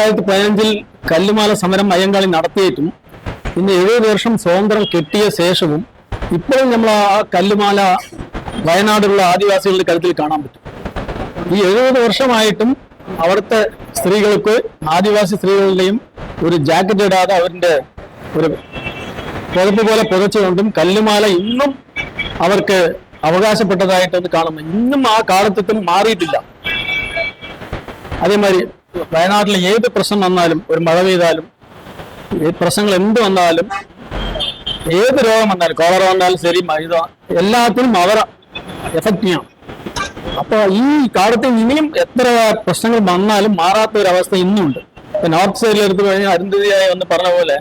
ആയിരത്തി പതിനഞ്ചിൽ കല്ലുമാല സമരം അയ്യങ്കാളി നടത്തിയിട്ടും ഇന്ന് എഴുപത് വർഷം സ്വാതന്ത്ര്യം കിട്ടിയ ശേഷവും ഇപ്പോഴും നമ്മൾ ആ കല്ലുമാല വയനാടുള്ള ആദിവാസികളുടെ കരുത്തിൽ കാണാൻ പറ്റും. ഈ എഴുപത് വർഷമായിട്ടും അവിടുത്തെ സ്ത്രീകൾക്ക് ആദിവാസി സ്ത്രീകളുടെയും ഒരു ജാക്കറ്റ് ഇടാതെ അവരുടെ ഒരു പുതപ്പ് പോലെ പുതച്ചുകൊണ്ടും കല്ലുമാല ഇന്നും അവർക്ക് അവകാശപ്പെട്ടതായിട്ടൊന്ന് കാണുന്നു ഇന്നും ആ കാലത്തും മാറിയിട്ടില്ല. അതേമാതിരി വയനാട്ടിൽ ഏത് പ്രശ്നം വന്നാലും ഒരു മഴ പെയ്താലും ഏത് പ്രശ്നങ്ങൾ എന്ത് വന്നാലും ഏത് രോഗം വന്നാലും കോളറ വന്നാലും ശരി മൈദ എല്ലാത്തിനും അവർ എഫക്ട് ചെയ്യണം. അപ്പൊ ഈ കാലത്ത് ഇനിയും എത്ര പ്രശ്നങ്ങൾ വന്നാലും മാറാത്ത ഒരു അവസ്ഥ ഇന്നുണ്ട്. ഇപ്പൊ നോർത്ത് സൈഡിൽ എടുത്തു കഴിഞ്ഞാൽ അരുന്ധതിയായി എന്ന് പറഞ്ഞ പോലെ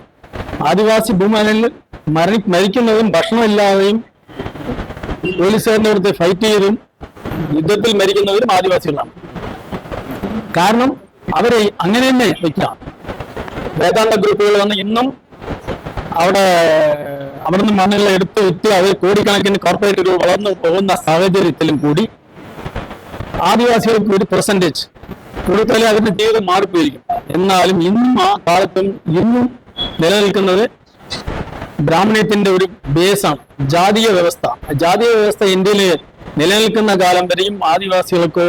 ആദിവാസി ഭൂമികളിൽ മരണി മരിക്കുന്നതും ഭക്ഷണമില്ലാതെയും പോലീസുകാരുടെ അടുത്ത് ഫൈറ്റ് ചെയ്തും യുദ്ധത്തിൽ മരിക്കുന്നവരും ആദിവാസികളാണ്. കാരണം അവരെ അങ്ങനെ തന്നെ വെക്കാം. വേദാന്ത ഗ്രൂപ്പുകൾ വന്ന് ഇന്നും അവിടെ അവിടുന്ന് മണ്ണെല്ലാം എടുത്ത് വിറ്റ് അവർ കോടിക്കണക്കിന് കോർപ്പറേറ്റ് ഒരു വളർന്നു പോകുന്ന സാഹചര്യത്തിലും കൂടി ആദിവാസികൾക്ക് ഒരു പെർസെന്റേജ് കൂടുതലും അവരുടെ ജീവിതം മാറിപ്പോയിരിക്കും. എന്നാലും ഇന്നും ആ കാലത്തും ഇന്നും നിലനിൽക്കുന്നത് ബ്രാഹ്മണ്യത്തിന്റെ ഒരു ബേസാണ് ജാതീയ വ്യവസ്ഥ. ജാതീയ വ്യവസ്ഥ ഇന്ത്യയിൽ നിലനിൽക്കുന്ന കാലം വരെയും ആദിവാസികൾക്കോ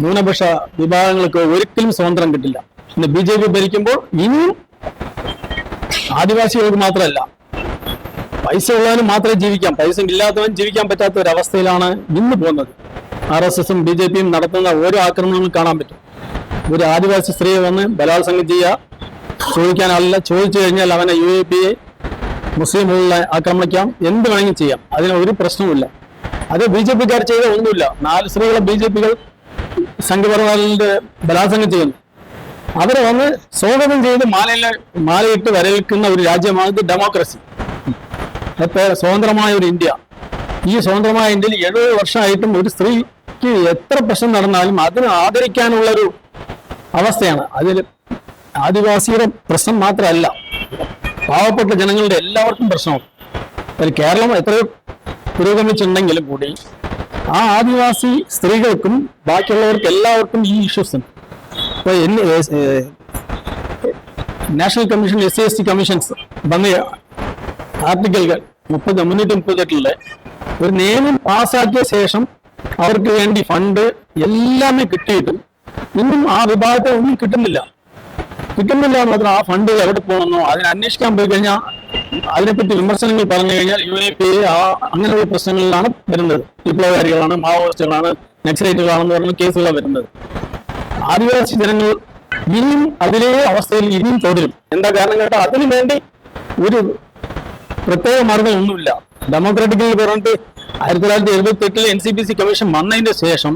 ന്യൂനപക്ഷ വിഭാഗങ്ങൾക്ക് ഒരിക്കലും സ്വാതന്ത്ര്യം കിട്ടില്ല. ഇന്ന് ബി ജെ പി ഭരിക്കുമ്പോൾ ഇനിയും ആദിവാസികൾക്ക് മാത്രമല്ല പൈസ ഉള്ളവന് മാത്രമേ ജീവിക്കാം. പൈസ ഇല്ലാത്തവൻ ജീവിക്കാൻ പറ്റാത്ത ഒരു അവസ്ഥയിലാണ് ഇന്ന് പോകുന്നത്. ആർ എസ് എസും ബി ജെ പിയും നടത്തുന്ന ഓരോ ആക്രമണങ്ങളും കാണാൻ പറ്റും. ഒരു ആദിവാസി സ്ത്രീയെ വന്ന് ബലാത്സംഗം ചെയ്യുക ചോദിക്കാനല്ല ചോദിച്ചു കഴിഞ്ഞാൽ അവനെ യു എ പി എ മുസ്ലിമുകളെ ആക്രമിക്കാം. എന്ത് വേണമെങ്കിലും ചെയ്യാം. അതിന് ഒരു പ്രശ്നവുമില്ല. അത് ബി ജെ പിക്കാർ ചെയ്ത ഒന്നുമില്ല. നാല് സ്ത്രീകളെ ബി ജെ പികൾ സംഘപരിവാറിന്റെ ബലാത്സംഗം ചെയ്യുന്നു. അവരെ വന്ന് സ്വാഗതം ചെയ്ത് മാലയിലെ മാലയിട്ട് വരവേൽക്കുന്ന ഒരു രാജ്യമാണ് ഇത് ഡെമോക്രസി. സ്വതന്ത്രമായ ഒരു ഇന്ത്യ. ഈ സ്വതന്ത്രമായ ഇന്ത്യയിൽ എഴുപത് വർഷമായിട്ടും ഒരു സ്ത്രീക്ക് എത്ര പ്രശ്നം നടന്നാലും അതിനെ ആദരിക്കാനുള്ള ഒരു അവസ്ഥയാണ്. അതിൽ ആദിവാസിയുടെ പ്രശ്നം മാത്രമല്ല പാവപ്പെട്ട ജനങ്ങളുടെ എല്ലാവർക്കും പ്രശ്നമാണ് കേരളം എത്രയോ പുരോഗമിച്ചിട്ടുണ്ടെങ്കിലും കൂടി ആ ആദിവാസി സ്ത്രീകൾക്കും ബാക്കിയുള്ളവർക്ക് എല്ലാവർക്കും ഈ ഇഷ്യൂസ് ഉണ്ട്. National commission S C S T commissions വന്ന ആർട്ടിക്കിളുകൾ മുപ്പത് മുന്നൂറ്റി മുപ്പത്തെട്ടിലെ ഒരു നിയമം പാസ്സാക്കിയ ശേഷം അവർക്ക് വേണ്ടി ഫണ്ട് എല്ലാം കിട്ടിയിട്ടും ഇന്നും ആ വിഭാഗത്തെ ഒന്നും കിട്ടുന്നില്ല. കിട്ടുന്നില്ല മാത്രം ആ ഫണ്ട് എവിടെ പോകണമെന്നോ അതിനെ അന്വേഷിക്കാൻ പോയി കഴിഞ്ഞാൽ അതിനെപ്പറ്റി വിമർശനങ്ങൾ പറഞ്ഞു കഴിഞ്ഞാൽ യു എ പി ആ അങ്ങനെയുള്ള പ്രശ്നങ്ങളിലാണ് വരുന്നത്. വിപ്ലവകാരികളാണ് മാവോയിസ്റ്റുകളാണ് നക്സലൈറ്റുകളാണെന്ന് പറഞ്ഞ കേസുകളാണ് വരുന്നത്. ആദിവാസി ജനങ്ങൾ ഇനിയും അതിലേ അവസ്ഥയിൽ ഇനിയും തുടരും. എന്താ കാരണം കേട്ടാൽ അതിനു വേണ്ടി ഒരു പ്രത്യേക മാർഗം ഒന്നുമില്ല ഡെമോക്രാറ്റിക്കൽ പറഞ്ഞിട്ട് ആയിരത്തി തൊള്ളായിരത്തി എഴുപത്തി എട്ടിൽ N C P C commission വന്നതിന്റെ ശേഷം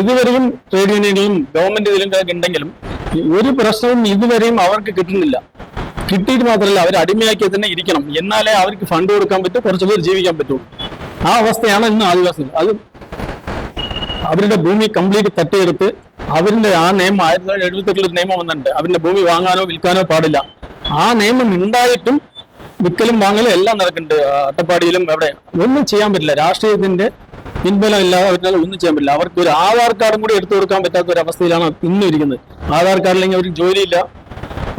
ഇതുവരെയും ട്രേഡ് യൂണിയനുകളും ഗവൺമെന്റ് ഇതിലും ഉണ്ടെങ്കിലും ഒരു പ്രശ്നവും ഇതുവരെയും അവർക്ക് കിട്ടുന്നില്ല. കിട്ടിയിട്ട് മാത്രമല്ല അവർ അടിമയാക്കി തന്നെ ഇരിക്കണം. എന്നാലേ അവർക്ക് ഫണ്ട് കൊടുക്കാൻ പറ്റും കുറച്ചു പേർ ജീവിക്കാൻ പറ്റും. ആ അവസ്ഥയാണ് ഇന്ന് ആദിവാസികൾ അത് അവരുടെ ഭൂമി കംപ്ലീറ്റ് തട്ടിയെടുത്ത് അവരുടെ ആ നിയമം ആയിരത്തി തൊള്ളായിരത്തി എഴുപത്തെട്ടിൽ ഒരു നിയമം വന്നിട്ടുണ്ട്. അവരുടെ ഭൂമി വാങ്ങാനോ വിൽക്കാനോ പാടില്ല. ആ നിയമം ഉണ്ടായിട്ടും വിൽക്കലും വാങ്ങലും എല്ലാം നടക്കുന്നുണ്ട്. അട്ടപ്പാടിയിലും എവിടെ ഒന്നും ചെയ്യാൻ പറ്റില്ല. രാഷ്ട്രീയത്തിന്റെ പിൻബലം ഇല്ലാതെ അവർക്ക് ഒന്നും ചെയ്യാൻ പറ്റില്ല. അവർക്ക് ഒരു ആധാർ കാർഡും കൂടി എടുത്തു കൊടുക്കാൻ പറ്റാത്ത ഒരു അവസ്ഥയിലാണ് ഇന്നും ഇരിക്കുന്നത്. ആധാർ കാർഡില്ലെങ്കിൽ അവർക്ക് ജോലിയില്ല.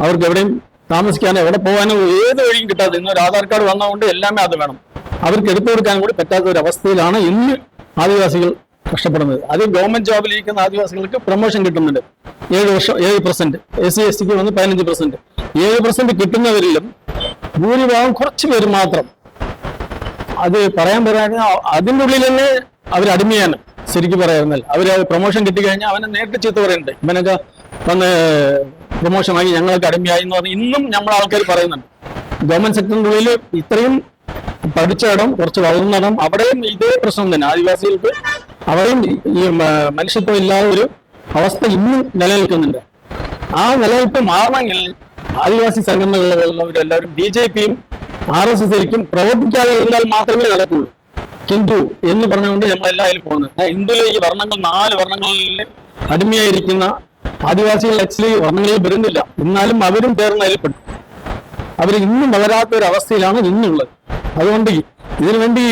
അവർക്ക് എവിടെയും താമസിക്കാനോ എവിടെ പോകാനോ ഏത് വഴിയും കിട്ടാതെ ഇന്ന് ഒരു ആധാർ കാർഡ് വന്നതുകൊണ്ട് എല്ലാമേ അത് വേണം. അവർക്ക് എടുത്തു കൊടുക്കാൻ കൂടി പറ്റാത്ത ഒരു അവസ്ഥയിലാണ് ഇന്ന് ആദിവാസികൾ കഷ്ടപ്പെടുന്നത്. അത് ഗവൺമെന്റ് ജോബിലിരിക്കുന്ന ആദിവാസികൾക്ക് പ്രൊമോഷൻ കിട്ടുന്നുണ്ട്. ഏഴ് വർഷം ഏഴ് പെർസെന്റ് എസ് സി എസ് ടിക്ക് വന്ന് പതിനഞ്ച് പെർസെന്റ് ഏഴ് പെർസെന്റ് കിട്ടുന്നവരിലും ഭൂരിഭാഗം കുറച്ച് പേര് മാത്രം. അത് പറയാൻ പറയാൻ അതിന്റെ ഉള്ളിൽ തന്നെ അവർ അടിമയാണ്. ശരിക്കും പറയുന്നത് അവർ പ്രൊമോഷൻ കിട്ടിക്കഴിഞ്ഞാൽ അവനെ നേരിട്ട് ചീത്ത പറയുന്നുണ്ട്. ഇവനൊക്കെ വന്ന് വാങ്ങി ഞങ്ങളൊക്കെ അടിമയായി എന്ന് പറഞ്ഞ് ഇന്നും നമ്മൾ ആൾക്കാർ പറയുന്നുണ്ട്. ഗവൺമെന്റ് സെക്ടറിനുള്ളിൽ ഇത്രയും പഠിച്ച ഇടം കുറച്ച് വളർന്ന ഇടം അവിടെയും ഇതേ പ്രശ്നം തന്നെ. ആദിവാസികൾക്ക് അവിടെയും ഈ മനുഷ്യത്വം ഇല്ലാതെ ഒരു അവസ്ഥ ഇന്നും നിലനിൽക്കുന്നുണ്ട്. ആ നിലനിൽപ്പ് മാറണമെങ്കിൽ ആദിവാസി സംഘടനകളിലുള്ളവരെല്ലാവരും ബി ജെ പിയും ആർ എസ് എസിലേക്കും പ്രവർത്തിക്കാതെ ഇരുന്നാൽ മാത്രമേ നടക്കുള്ളൂ. ഹിന്ദു എന്ന് പറഞ്ഞുകൊണ്ട് നമ്മൾ എല്ലാവരും പോകുന്നത് ഹിന്ദുവിലേക്ക് വർണങ്ങൾ നാല് വർണങ്ങളിൽ അടിമയായിരിക്കുന്ന ആദിവാസികൾ ആക്ച്വലി വർണങ്ങളിൽ വരുന്നില്ല. എന്നാലും അവരും ചേർന്ന് അതിൽപ്പെട്ടു. അവർ ഇന്നും വളരാത്ത ഒരു അവസ്ഥയിലാണ് ഇന്നുള്ളത്. അതുകൊണ്ട് ഇതിനു വേണ്ടി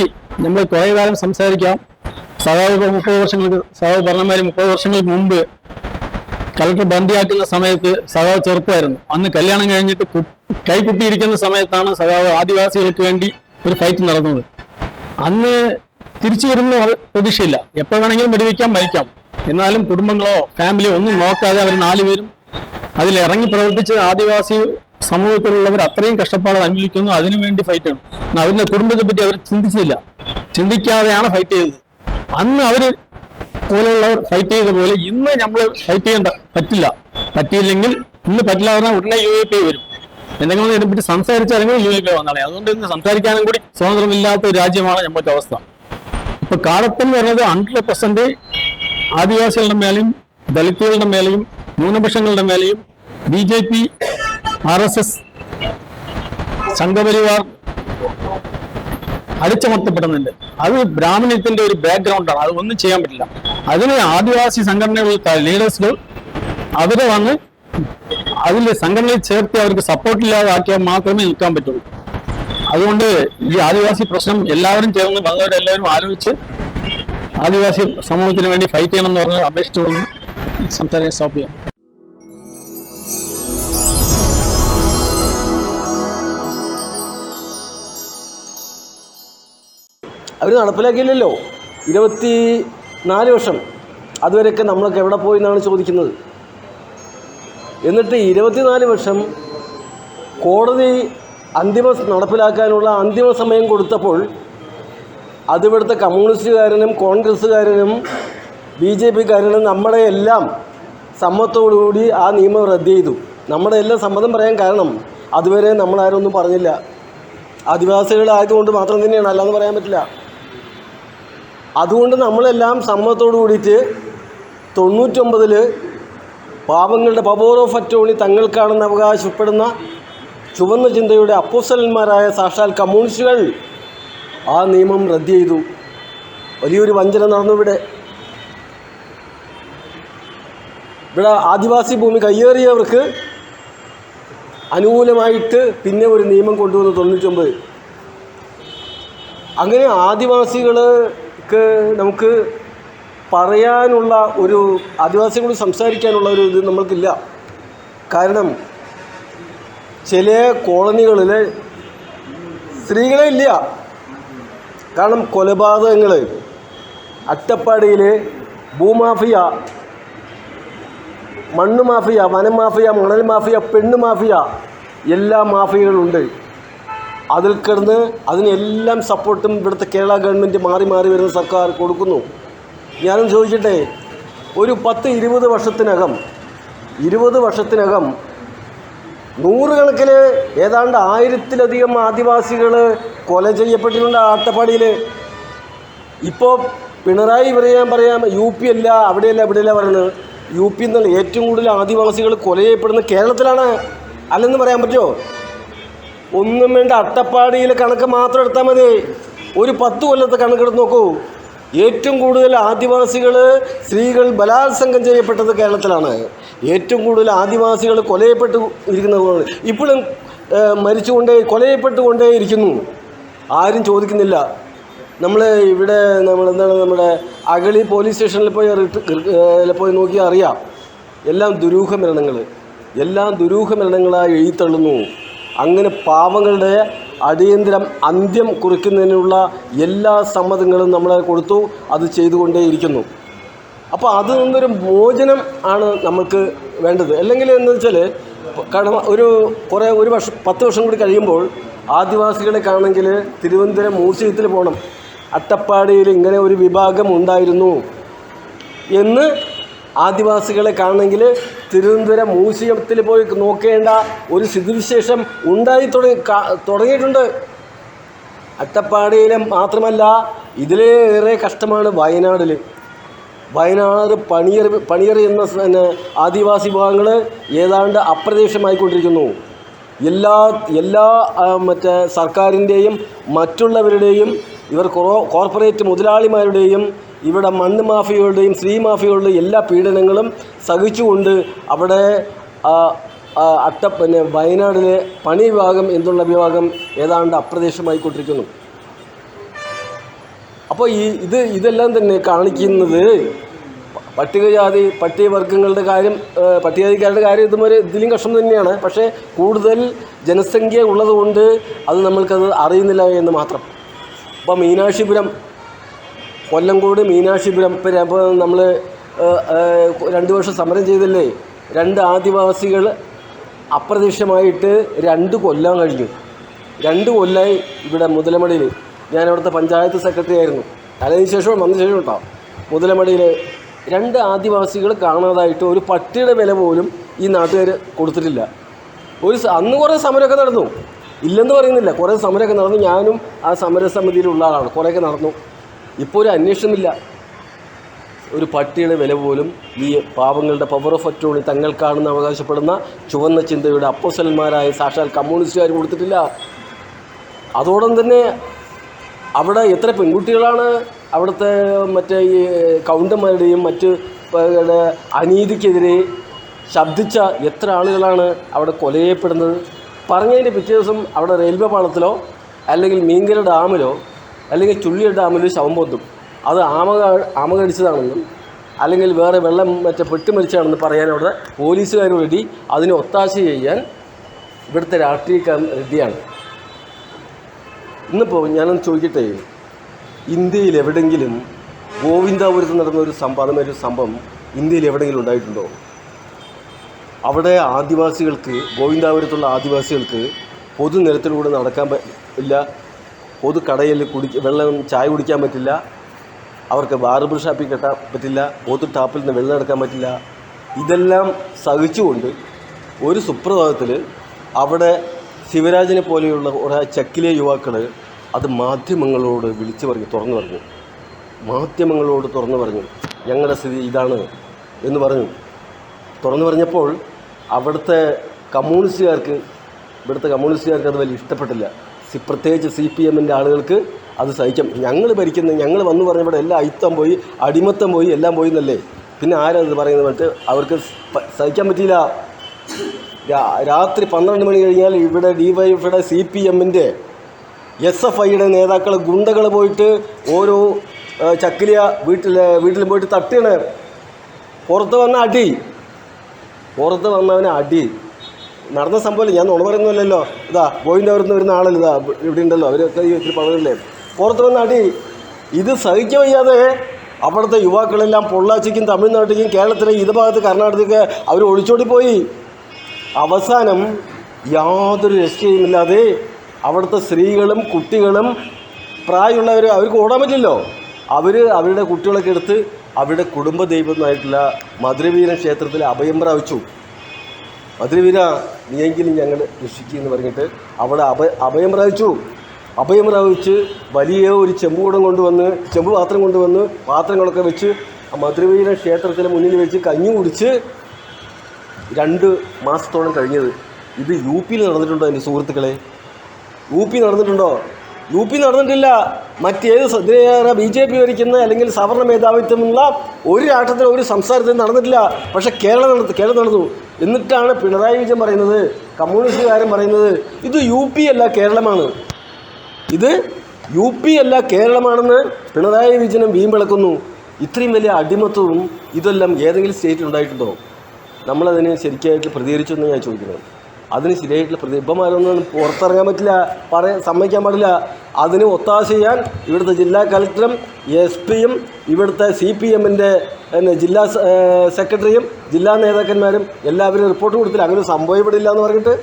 നമ്മൾ കുറേ കാലം സംസാരിക്കാം. സഹാബ് മുപ്പത് വർഷങ്ങൾക്ക് സഹാബ് പറഞ്ഞമാര് മുപ്പത് വർഷങ്ങൾക്ക് മുമ്പ് കളക്ടർ ബന്ദിയാക്കുന്ന സമയത്ത് സഖാവ് ചെറുപ്പമായിരുന്നു. അന്ന് കല്യാണം കഴിഞ്ഞിട്ട് കൈകുട്ടിയിരിക്കുന്ന സമയത്താണ് സഖാവ് ആദിവാസികൾക്ക് വേണ്ടി ഒരു ഫൈറ്റ് നടന്നത്. അന്ന് തിരിച്ചു വരുന്ന പ്രതീക്ഷയില്ല. എപ്പോ വേണമെങ്കിലും വെടിവെക്കാം മരിക്കാം. എന്നാലും കുടുംബങ്ങളോ ഫാമിലിയോ ഒന്നും നോക്കാതെ അവർ നാലുപേരും അതിൽ ഇറങ്ങി പ്രവർത്തിച്ച് ആദിവാസി സമൂഹത്തിലുള്ളവർ അത്രയും കഷ്ടപ്പാട് അനുഭവിക്കുന്നു. അതിനുവേണ്ടി ഫൈറ്റ് ചെയ്യണം. അവരുടെ കുടുംബത്തെ പറ്റി അവർ ചിന്തിച്ചില്ല. ചിന്തിക്കാതെയാണ് ഫൈറ്റ് ചെയ്തത്. അന്ന് അവർ പോലെയുള്ളവർ ഫൈറ്റ് ചെയ്ത പോലെ ഇന്ന് നമ്മൾ ഫൈറ്റ് ചെയ്യേണ്ട പറ്റില്ല. പറ്റിയില്ലെങ്കിൽ ഇന്ന് പറ്റില്ല പറഞ്ഞാൽ ഉടനെ യു എ പി വരും. എന്തെങ്കിലും ഇതിനെപ്പറ്റി സംസാരിച്ചാലെങ്കിലും യു എ പി വന്നാളെ. അതുകൊണ്ട് ഇന്ന് സംസാരിക്കാനും കൂടി സ്വാതന്ത്ര്യമില്ലാത്ത ഒരു രാജ്യമാണ് നമ്മുടെ അവസ്ഥ. ഇപ്പൊ കാലത്തെന്ന് എന്ന് പറയുന്നത് ഹൺഡ്രഡ് പെർസെന്റ് ആദിവാസികളുടെ മേലെയും ദളിതുകളുടെ മേലെയും ന്യൂനപക്ഷങ്ങളുടെ മേലെയും B J P R S S Sangh Parivar അടിച്ചമർത്തപ്പെടുന്നുണ്ട്. അത് ബ്രാഹ്മണ്യത്തിന്റെ ഒരു ബാക്ക്ഗ്രൗണ്ടാണ് അത് ഒന്നും ചെയ്യാൻ പറ്റില്ല. അതിന് ആദിവാസി സംഘടനകൾ ലീഡേഴ്സുകൾ അവരെ വന്ന് അതിൽ സംഘടനയിൽ ചേർത്ത് അവർക്ക് സപ്പോർട്ടില്ലാതെ ആക്കിയാൽ മാത്രമേ നിൽക്കാൻ പറ്റുള്ളൂ. അതുകൊണ്ട് ഈ ആദിവാസി പ്രശ്നം എല്ലാവരും ചേർന്ന് വന്നവരെല്ലാവരും ആലോചിച്ച് ആദിവാസി സമൂഹത്തിന് വേണ്ടി ഫൈറ്റ് ചെയ്യണം എന്ന് പറഞ്ഞ് അപേക്ഷിച്ചു സംസാരിക്കാൻ സ്റ്റോപ്പ് ചെയ്യാം. അവർ നടപ്പിലാക്കിയില്ലല്ലോ. ഇരുപത്തി നാല് വർഷം അതുവരെയൊക്കെ നമ്മളൊക്കെ എവിടെ പോയി എന്നാണ് ചോദിക്കുന്നത്. എന്നിട്ട് ഇരുപത്തിനാല് വർഷം കോടതി അന്തിമ നടപ്പിലാക്കാനുള്ള അന്തിമ സമയം കൊടുത്തപ്പോൾ അതിവിടുത്തെ കമ്മ്യൂണിസ്റ്റുകാരനും കോൺഗ്രസ്സുകാരനും ബി ജെ പിക്കാരനും നമ്മുടെ എല്ലാം സമ്മതത്തോടുകൂടി ആ നിയമം റദ്ദ് ചെയ്തു. നമ്മുടെ എല്ലാം സമ്മതം പറയാൻ കാരണം അതുവരെ നമ്മളാരും ഒന്നും പറഞ്ഞില്ല. ആദിവാസികളായതുകൊണ്ട് മാത്രം തന്നെയാണ് അല്ലാന്ന് പറയാൻ പറ്റില്ല. അതുകൊണ്ട് നമ്മളെല്ലാം സമ്മതത്തോടു കൂടിയിട്ട് തൊണ്ണൂറ്റൊമ്പതിൽ പാവങ്ങളുടെ പവോർ ഓഫ് അറ്റോണി തങ്ങൾക്കാണെന്ന് അവകാശപ്പെടുന്ന ചുവന്ന ചിന്തയുടെ അപ്പോസലന്മാരായ സാക്ഷാൽ കമ്മ്യൂണിസ്റ്റുകൾ ആ നിയമം റദ്ദ് ചെയ്തു. വലിയൊരു വഞ്ചന നടന്നു ഇവിടെ ഇവിടെ ആദിവാസി ഭൂമി കയ്യേറിയവർക്ക് അനുകൂലമായിട്ട് പിന്നെ ഒരു നിയമം കൊണ്ടുവന്നു തൊണ്ണൂറ്റൊമ്പത്. അങ്ങനെ ആദിവാസികൾക്ക് നമുക്ക് പറയാനുള്ള ഒരു ആദിവാസികളോട് സംസാരിക്കാനുള്ള ഒരു ഇത് നമ്മൾക്കില്ല. കാരണം ചില കോളനികളിൽ സ്ത്രീകളെ ഇല്ല. കാരണം കൊലപാതകങ്ങൾ അട്ടപ്പാടിയിൽ ഭൂമാഫിയ മണ്ണ് മാഫിയ വനം മാഫിയ മണൽ മാഫിയ പെണ്ണ് മാഫിയ എല്ലാ മാഫിയകളുണ്ട്. അതിൽ കിടന്ന് അതിനെല്ലാം സപ്പോർട്ടും ഇവിടുത്തെ കേരള ഗവൺമെന്റ് മാറി മാറി വരുന്ന സർക്കാർ കൊടുക്കുന്നു. ഞാനും ചോദിക്കട്ടെ ഒരു പത്ത് ഇരുപത് വർഷത്തിനകം ഇരുപത് വർഷത്തിനകം നൂറുകണക്കിന് ഏതാണ്ട് ആയിരത്തിലധികം ആദിവാസികൾ കൊല ചെയ്യപ്പെട്ടിട്ടുണ്ട് ആട്ടപ്പാടിയിൽ. ഇപ്പോൾ പിണറായി പറയാൻ പറയാം യു പി അല്ല അവിടെയല്ല ഇവിടെയല്ല പറയുന്നത് യു പി എന്നുള്ള ഏറ്റവും കൂടുതൽ ആദിവാസികൾ കൊല ചെയ്യപ്പെടുന്ന കേരളത്തിലാണ്. അല്ലെന്ന് പറയാൻ പറ്റുമോ? ഒന്നും വേണ്ട അട്ടപ്പാടിയിലെ കണക്ക് മാത്രം എടുത്താൽ മതി. ഒരു പത്ത് കൊല്ലത്തെ കണക്കെടുത്ത് നോക്കൂ. ഏറ്റവും കൂടുതൽ ആദിവാസികൾ സ്ത്രീകൾ ബലാത്സംഗം ചെയ്യപ്പെട്ടത് കേരളത്തിലാണ്. ഏറ്റവും കൂടുതൽ ആദിവാസികൾ കൊലയപ്പെട്ട് ഇരിക്കുന്നത് ഇപ്പോഴും മരിച്ചുകൊണ്ടേ കൊലയപ്പെട്ടുകൊണ്ടേ ഇരിക്കുന്നു ആരും ചോദിക്കുന്നില്ല. നമ്മൾ ഇവിടെ നമ്മൾ എന്താണ് നമ്മുടെ അഗളി പോലീസ് സ്റ്റേഷനിൽ പോയി പോയി നോക്കിയാൽ അറിയാം. എല്ലാം ദുരൂഹ മരണങ്ങൾ എല്ലാം ദുരൂഹ മരണങ്ങളായി എഴുതിത്തള്ളുന്നു. അങ്ങനെ പാവങ്ങളുടെ അടിയന്തരം അന്ത്യം കുറിക്കുന്നതിനുള്ള എല്ലാ സമ്മതങ്ങളും നമ്മൾ കൊടുത്തു അത് ചെയ്തുകൊണ്ടേയിരിക്കുന്നു. അപ്പോൾ അതിൽ നിന്നൊരു മോചനം ആണ് നമുക്ക് വേണ്ടത്. അല്ലെങ്കിൽ എന്ന് വെച്ചാൽ കട ഒരു കുറേ ഒരു വർഷം പത്ത് വർഷം കൂടി കഴിയുമ്പോൾ ആദിവാസികളെ കാണെങ്കിൽ തിരുവനന്തപുരം മ്യൂസിയത്തിൽ പോകണം. അട്ടപ്പാടിയിൽ ഇങ്ങനെ ഒരു വിഭാഗം ഉണ്ടായിരുന്നു എന്ന് ആദിവാസികളെ കാണണമെങ്കിൽ തിരുവനന്തപുരം മ്യൂസിയത്തിൽ പോയി നോക്കേണ്ട ഒരു സ്ഥിതിവിശേഷം ഉണ്ടായി തുടങ്ങി തുടങ്ങിയിട്ടുണ്ട്. അട്ടപ്പാടിയിലെ മാത്രമല്ല ഇതിലേറെ കഷ്ടമാണ് വയനാടിൽ വയനാട് പണിയർ പണിയർ എന്ന ആദിവാസി വിഭാഗങ്ങൾ ഏതാണ്ട് അപ്രത്യക്ഷമായിക്കൊണ്ടിരിക്കുന്നു എല്ലാ എല്ലാ മറ്റേ സർക്കാരിന്റെയും മറ്റുള്ളവരുടെയും ഇവർ കോർപ്പറേറ്റ് മുതലാളിമാരുടെയും ഇവിടെ മണ്ണ് മാഫിയകളുടെയും സ്ത്രീ മാഫിയകളുടെയും എല്ലാ പീഡനങ്ങളും സഹിച്ചുകൊണ്ട് അവിടെ അട്ട പിന്നെ വയനാടിലെ പണി വിഭാഗം എന്നുള്ള വിഭാഗം ഏതാണ്ട് അപ്രദേശമായിക്കൊണ്ടിരിക്കുന്നു അപ്പോൾ ഈ ഇത് ഇതെല്ലാം തന്നെ കാണിക്കുന്നത് പട്ടികജാതി പട്ടികവർഗങ്ങളുടെ കാര്യം പട്ടികജാതിക്കാരുടെ കാര്യം ഇതുവരെ ഇതിലും കഷ്ടം തന്നെയാണ്. പക്ഷേ കൂടുതൽ ജനസംഖ്യ ഉള്ളതുകൊണ്ട് അത് നമ്മൾക്കത് അറിയുന്നില്ല എന്ന് മാത്രം. ഇപ്പോൾ മീനാക്ഷിപുരം കൊല്ലംകോട് മീനാക്ഷിപുരം ഇപ്പം ഇപ്പോൾ നമ്മൾ രണ്ട് വർഷം സമരം ചെയ്തില്ലേ രണ്ട് ആദിവാസികൾ അപ്രതീക്ഷമായിട്ട് രണ്ട് കൊല്ലം കഴിഞ്ഞു. രണ്ട് കൊല്ലമായി ഇവിടെ മുതലമടിയിൽ ഞാൻ അവിടുത്തെ പഞ്ചായത്ത് സെക്രട്ടറി ആയിരുന്നു. അതിന് ശേഷം വന്ന ശേഷം കേട്ടോ മുതലമടിയിൽ രണ്ട് ആദിവാസികൾ കാണാതായിട്ട് ഒരു പട്ടിയുടെ വില പോലും ഈ നാട്ടുകാർ കൊടുത്തിട്ടില്ല. ഒരു അന്ന് കുറേ സമരമൊക്കെ നടന്നു. ഇല്ലെന്ന് പറയുന്നില്ല. കുറേ സമരമൊക്കെ നടന്നു. ഞാനും ആ സമരസമിതിയിലുള്ള ആളാണ്. കുറേയൊക്കെ നടന്നു. ഇപ്പോൾ ഒരു അന്വേഷണമില്ല. ഒരു പട്ടിയുടെ വില പോലും ഈ പാവങ്ങളുടെ പവർ ഓഫ് അറ്റോണി തങ്ങൾക്കാണെന്ന് അവകാശപ്പെടുന്ന ചുവന്ന ചിന്തയുടെ അപ്പോസലന്മാരായ സാക്ഷാൽ കമ്മ്യൂണിസ്റ്റുകാർ കൊടുത്തിട്ടില്ല. അതോടൊപ്പം തന്നെ അവിടെ എത്ര പെൺകുട്ടികളാണ് അവിടുത്തെ മറ്റേ ഈ കൗണ്ടന്മാരുടെയും മറ്റ് അനീതിക്കെതിരെ ശബ്ദിച്ച എത്ര ആളുകളാണ് അവിടെ കൊല ചെയ്യപ്പെടുന്നത് പറഞ്ഞതിന്റെ പിറ്റേ ദിവസം അവിടെ റെയിൽവേ പാളത്തിലോ അല്ലെങ്കിൽ മീങ്കര ഡാമിലോ അല്ലെങ്കിൽ ചുള്ളിയ ഡാമിലോ ശവം പൊന്തും. അത് ആമക ആമകടിച്ചതാണെന്നും ആമ കടിച്ചതാണെന്നും അല്ലെങ്കിൽ വേറെ വെള്ളം മറ്റേ പെട്ടി മരിച്ചാണെന്ന് പറയാൻ അവിടെ പോലീസുകാർ റെഡി. അതിനെ ഒത്താശ ചെയ്യാൻ ഇവിടുത്തെ രാഷ്ട്രീയക്കാർ റെഡിയാണ്. ഇന്നിപ്പോൾ ഞാനൊന്ന് ചോദിക്കട്ടെ? ഇന്ത്യയിൽ എവിടെങ്കിലും ഗോവിന്ദാപുരത്ത് നടന്ന ഒരു സംഭവം ഒരു സംഭവം ഇന്ത്യയിൽ എവിടെയെങ്കിലും ഉണ്ടായിട്ടുണ്ടോ? അവിടെ ആദിവാസികൾക്ക് ഗോവിന്ദാപുരത്തുള്ള ആദിവാസികൾക്ക് പൊതുനിരത്തിലൂടെ നടക്കാൻ പറ്റില്ല പൊതു കടയിൽ കുടി വെള്ളം ചായ കുടിക്കാൻ പറ്റില്ല. അവർക്ക് ബാർബർ ഷാപ്പിൽ കെട്ടാൻ പറ്റില്ല. പൊതു ടാപ്പിൽ നിന്ന് വെള്ളം എടുക്കാൻ പറ്റില്ല. ഇതെല്ലാം സഹിച്ചുകൊണ്ട് ഒരു സുപ്രഭാതത്തിൽ അവിടെ ശിവരാജനെ പോലെയുള്ള കുറേ ചക്കിലെ യുവാക്കൾ അത് മാധ്യമങ്ങളോട് വിളിച്ചു പറഞ്ഞു തുറന്നു പറഞ്ഞു. മാധ്യമങ്ങളോട് തുറന്നു പറഞ്ഞു. ഞങ്ങളുടെ സ്ഥിതി ഇതാണ് എന്ന് പറഞ്ഞു. തുറന്നു പറഞ്ഞപ്പോൾ അവിടുത്തെ കമ്മ്യൂണിസ്റ്റുകാർക്ക് ഇവിടുത്തെ കമ്മ്യൂണിസ്റ്റുകാർക്ക് അത് വലിയ ഇഷ്ടപ്പെട്ടില്ല. സി പ്രത്യേകിച്ച് സി പി എമ്മിന്റെ ആളുകൾക്ക് അത് സഹിക്കാം. ഞങ്ങൾ ഭരിക്കുന്ന ഞങ്ങൾ വന്നു പറഞ്ഞപ്പോൾ എല്ലാം അയിത്തം പോയി അടിമത്തം പോയി എല്ലാം പോയി എന്നല്ലേ? പിന്നെ ആരാ ഇത് പറയുന്നത് പറഞ്ഞിട്ട് അവർക്ക് സഹിക്കാൻ പറ്റിയില്ല. രാത്രി പന്ത്രണ്ട് മണി കഴിഞ്ഞാൽ ഇവിടെ ഡി വൈ എഫിയുടെ സി പി എമ്മിന്റെ എസ് എഫ് ഐയുടെ നേതാക്കൾ ഗുണ്ടകൾ പോയിട്ട് ഓരോ ചക്കിലിയ വീട്ടിൽ വീട്ടിൽ പോയിട്ട് തട്ടിയാണ് പുറത്ത് വന്ന അടി. പുറത്ത് വന്നവനെ അടി. നടന്ന സംഭവമില്ല. ഞാൻ നുണ പറയുന്നില്ലല്ലോ ഇതാ ഗോവിന്ദപുരത്ത് വരുന്ന ആളല്ല ഇതാ ഇവിടെ ഉണ്ടല്ലോ. അവരൊക്കെ ഈ ഒത്തിരി പണില്ലേ പുറത്ത് വന്ന അടി. ഇത് സഹിക്കാൻ വയ്യാതെ അവിടുത്തെ യുവാക്കളെല്ലാം പൊള്ളാച്ചിക്കും തമിഴ്നാട്ടിലേക്കും കേരളത്തിലെ ഇത് ഭാഗത്ത് കർണാടകയ്ക്ക് അവർ ഒളിച്ചോടിപ്പോയി. അവസാനം യാതൊരു രക്ഷയുമില്ലാതെ അവിടുത്തെ സ്ത്രീകളും കുട്ടികളും പ്രായമുള്ളവർ അവർക്ക് ഓടാൻ പറ്റില്ലല്ലോ. അവർ അവരുടെ കുട്ടികളൊക്കെ എടുത്ത് അവരുടെ കുടുംബ ദൈവമായിട്ടുള്ള മധുരവീര ക്ഷേത്രത്തിൽ അഭയം പ്രാപിച്ചു. മധുരവീര നീയെങ്കിലും ഞങ്ങൾ രക്ഷിക്കുക എന്ന് പറഞ്ഞിട്ട് അവിടെ അഭ അഭയം പ്രാപിച്ചു. അഭയം പ്രാപിച്ച് വലിയ ഒരു ചെമ്പുകൂടം കൊണ്ടുവന്ന് ചെമ്പ് പാത്രം കൊണ്ടുവന്ന് പാത്രങ്ങളൊക്കെ വെച്ച് മധുരവീര ക്ഷേത്രത്തിന് മുന്നിൽ വെച്ച് കഞ്ഞി കുടിച്ച് രണ്ട് മാസത്തോളം കഴിഞ്ഞത്. ഇത് യു പിയിൽ നടന്നിട്ടുണ്ടോ എന്റെ സുഹൃത്തുക്കളെ? യു പി നടന്നിട്ടുണ്ടോ? യു പി നടന്നിട്ടില്ല. മറ്റേത് സദ്യയേറെ ബി ജെ പി ഭരിക്കുന്ന അല്ലെങ്കിൽ സവർണ മേധാവിത്വമുള്ള ഒരു രാഷ്ട്രത്തിലും ഒരു സംസ്ഥാനത്തിൽ നടന്നിട്ടില്ല. പക്ഷേ കേരളം നടത്തി കേരളം നടന്നു. എന്നിട്ടാണ് പിണറായി വിജയൻ പറയുന്നത് കമ്മ്യൂണിസ്റ്റുകാരൻ പറയുന്നത് ഇത് യു പി അല്ല കേരളമാണ്. ഇത് യു പി അല്ല കേരളമാണെന്ന് പിണറായി വിജയനും വീമ്പിളക്കുന്നു ഇത്രയും വലിയ അടിമത്വവും ഇതെല്ലാം ഏതെങ്കിലും സ്റ്റേറ്റിൽ ഉണ്ടായിട്ടുണ്ടോ? നമ്മളതിന് ശരിക്കായിട്ട് പ്രതികരിച്ചു എന്ന് ഞാൻ ചോദിക്കുന്നത് അതിന് ശരിയായിട്ടുള്ള പ്രതി ഇപ്പമാരൊന്നും പുറത്തിറങ്ങാൻ പറ്റില്ല പറയാൻ സമ്മതിക്കാൻ പാടില്ല. അതിന് ഒത്താശ ചെയ്യാൻ ഇവിടുത്തെ ജില്ലാ കളക്ടറും എസ് പിയും ഇവിടുത്തെ സി പി എമ്മിന്റെ ജില്ലാ സെക്രട്ടറിയും ജില്ലാ നേതാക്കന്മാരും എല്ലാവരും റിപ്പോർട്ട് കൊടുത്തില്ല. അങ്ങനെ സംഭവപ്പെടില്ല എന്ന് പറഞ്ഞിട്ട്.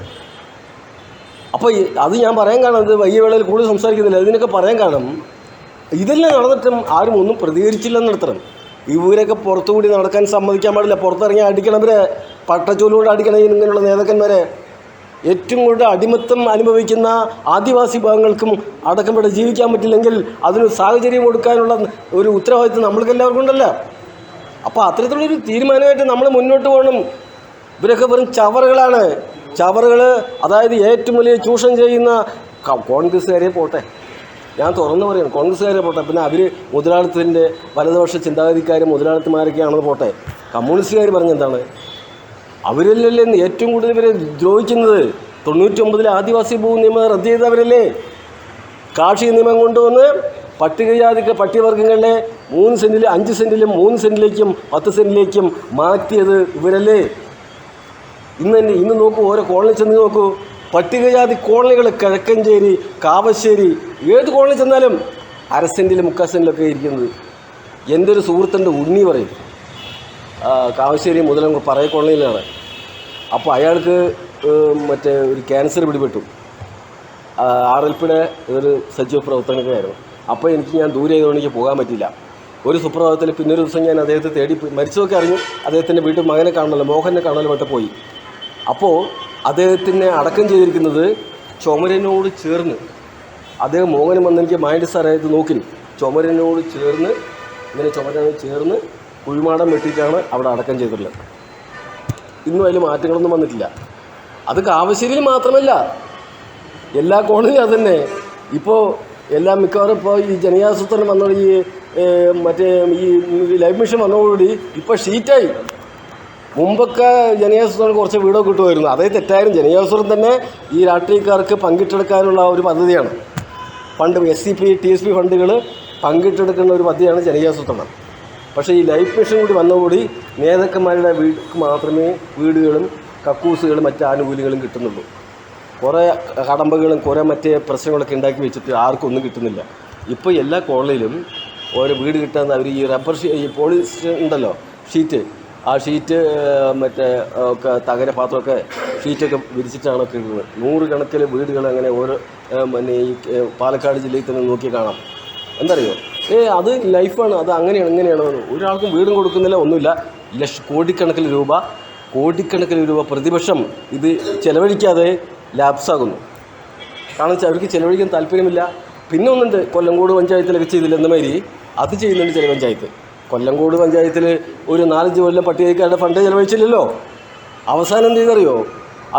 അപ്പോൾ അത് ഞാൻ പറയാൻ കാരണം വയ്യ വേളയിൽ കൂടുതൽ സംസാരിക്കുന്നില്ല. ഇതിനൊക്കെ പറയാൻ കാരണം ഇതെല്ലാം നടന്നിട്ടും ആരും ഒന്നും പ്രതികരിച്ചില്ലെന്ന് നടത്തണം ഇവരൊക്കെ പുറത്തുകൂടി നടക്കാൻ സമ്മതിക്കാൻ പാടില്ല. പുറത്തിറങ്ങി അടിക്കണവരെ പട്ടച്ചോലുകൊണ്ട് അടിക്കണം ഇങ്ങനെയുള്ള നേതാക്കന്മാരെ. ഏറ്റവും കൂടുതൽ അടിമത്തം അനുഭവിക്കുന്ന ആദിവാസി വിഭാഗങ്ങൾക്കും അടക്കം ഇവിടെ ജീവിക്കാൻ പറ്റില്ലെങ്കിൽ അതിനൊരു സാഹചര്യം കൊടുക്കാനുള്ള ഒരു ഉത്തരവാദിത്വം നമ്മൾക്ക് എല്ലാവർക്കും ഉണ്ടല്ലോ. അപ്പോൾ അത്തരത്തിലുള്ളൊരു തീരുമാനമായിട്ട് നമ്മൾ മുന്നോട്ട് പോകണം. ഇവരൊക്കെ വെറും ചവറുകളാണ്. ചവറുകൾ അതായത് ഏറ്റവും വലിയ ചൂഷണം ചെയ്യുന്ന കോൺഗ്രസ്സുകാരെ പോട്ടെ. ഞാൻ തുറന്നു പറയും കോൺഗ്രസ്സുകാരെ പോട്ടെ. പിന്നെ അവർ മുതലാളിത്തത്തിന്റെ വലതുപക്ഷ ചിന്താഗതിക്കാരും മുതലാളിത്തമാരൊക്കെയാണെന്ന് പോട്ടെ. കമ്മ്യൂണിസ്റ്റുകാർ പറഞ്ഞെന്താണ്? അവരല്ലേ ഏറ്റവും കൂടുതൽ ഇവരെ ദ്രോഹിക്കുന്നത്? തൊണ്ണൂറ്റൊമ്പതിലെ ആദിവാസി ഭൂ നിയമം റദ്ദ് ചെയ്തവരല്ലേ? കാർഷിക നിയമം കൊണ്ടുവന്ന് പട്ടികജാതിക്ക് പട്ടികവർഗങ്ങളെ മൂന്ന് സെന്റിൽ അഞ്ച് സെന്റിലും മൂന്ന് സെന്റിലേക്കും പത്ത് സെന്റിലേക്കും മാറ്റിയത് ഇവരല്ലേ? ഇന്ന് തന്നെ ഇന്ന് നോക്കൂ ഓരോ കോളനി ചെന്ന് നോക്കൂ. പട്ടികജാതി കോളനികൾ കിഴക്കഞ്ചേരി കാവശ്ശേരി ഏത് കോളനി ചെന്നാലും അര സെന്റിലും സെന്റിലൊക്കെ ഇരിക്കുന്നത്. എന്റെ ഒരു സുഹൃത്തിന്റെ ഉണ്ണി പറയും. കാവശ്ശേരി മുതൽ പറയ കോളനിയിലാണ് അപ്പോൾ അയാൾക്ക് മറ്റേ ഒരു ക്യാൻസർ പിടിപെട്ടു. ആർ എൽ പിയുടെ ഒരു സജീവ പ്രവർത്തനക്കായിരുന്നു അപ്പോൾ എനിക്ക് ഞാൻ ദൂരെ ആയതുകൊണ്ട് എനിക്ക് പോകാൻ പറ്റില്ല. ഒരു സുപ്രഭാതത്തിൽ പിന്നൊരു ദിവസം ഞാൻ അദ്ദേഹത്തെ തേടി മരിച്ചതൊക്കെ അറിഞ്ഞു അദ്ദേഹത്തിന്റെ വീട്ടിൽ മകനെ കാണണമല്ലോ മോഹനെ കാണാൻ വട്ടെ പോയി. അപ്പോൾ അദ്ദേഹത്തിനെ അടക്കം ചെയ്തിരിക്കുന്നത് ചുമരനോട് ചേർന്ന് അദ്ദേഹം മോഹനം വന്നെനിക്ക് മൈൻഡ് സാറായിട്ട് നോക്കി ചുമരനോട് ചേർന്ന് ഇങ്ങനെ ചുമരനോട് ചേർന്ന് കുഴിമാടം വെട്ടിയിട്ടാണ് അവിടെ അടക്കം ചെയ്തിട്ടുള്ളത്. ഇന്നും അതിൽ മാറ്റങ്ങളൊന്നും വന്നിട്ടില്ല. അത് കാവശ്ശേരിയിൽ മാത്രമല്ല. എല്ലാ കോണിലും അത് തന്നെ. ഇപ്പോൾ എല്ലാം മിക്കവാറും ഇപ്പോൾ ഈ ജനയാസൂത്രണം വന്നോട് ഈ മറ്റേ ഈ ലൈഫ് മിഷൻ വന്നതോടുകൂടി ഇപ്പോൾ ഷീറ്റായി. മുമ്പൊക്കെ ജനയാസൂത്രം കുറച്ച് വീടൊക്കെ കിട്ടുമായിരുന്നു. അതേ തെറ്റായാലും ജനയാസൂത്രം തന്നെ ഈ രാഷ്ട്രീയക്കാർക്ക് പങ്കിട്ടെടുക്കാനുള്ള ഒരു പദ്ധതിയാണ്. Fund S C P T S P ഫണ്ടുകൾ പങ്കിട്ടെടുക്കുന്ന ഒരു പദ്ധതിയാണ് ജനയാസൂത്രണം പക്ഷേ ഈ ലൈഫ് മിഷൻ കൂടി വന്നതോടുകൂടി നേതാക്കന്മാരുടെ വീട്ടിൽ മാത്രമേ വീടുകളും കക്കൂസുകളും മറ്റ് ആനുകൂല്യങ്ങളും കിട്ടുന്നുള്ളൂ. കുറേ കടമ്പകളും കുറേ മറ്റേ പ്രശ്നങ്ങളൊക്കെ ഉണ്ടാക്കി വെച്ചിട്ട് ആർക്കും ഒന്നും കിട്ടുന്നില്ല. ഇപ്പോൾ എല്ലാ കോളനിയിലും ഓരോ വീട് കിട്ടാൻ അവർ ഈ റബ്ബർ ഷീ ഈ പോളിസ് ഉണ്ടല്ലോ ഷീറ്റ്. ആ ഷീറ്റ് മറ്റേ ഒക്കെ തകര പാത്രമൊക്കെ ഷീറ്റൊക്കെ വിരിച്ചിട്ടാണ് കിട്ടുന്നത് നൂറുകണക്കിന് വീടുകൾ അങ്ങനെ ഓരോ പിന്നെ ഈ പാലക്കാട് ജില്ലയിൽ തന്നെ നോക്കി കാണാം. എന്തറിയോ? ഏ അത് ലൈഫാണ് അത് അങ്ങനെയാണ് ഇങ്ങനെയാണ് ഒരാൾക്കും വീടും കൊടുക്കുന്നില്ല ഒന്നുമില്ല. ലക്ഷ കോടിക്കണക്കിന് രൂപ കോടിക്കണക്കിന് രൂപ പ്രതിപക്ഷം ഇത് ചെലവഴിക്കാതെ ലാപ്സാകുന്നു കാരണം വെച്ചാൽ അവർക്ക് ചിലവഴിക്കാൻ താല്പര്യമില്ല. പിന്നെ ഒന്നുണ്ട് കൊല്ലങ്കോട് പഞ്ചായത്തിലൊക്കെ ചെയ്തില്ല എന്ന മാതിരി അത് ചെയ്യുന്നുണ്ട് ചില പഞ്ചായത്ത്. കൊല്ലങ്കോട് പഞ്ചായത്തിൽ ഒരു നാലഞ്ച് കൊല്ലം പട്ടികക്കാരുടെ ഫണ്ട് ചിലവഴിച്ചില്ലല്ലോ? അവസാനം എന്ത് ചെയ്തറിയോ?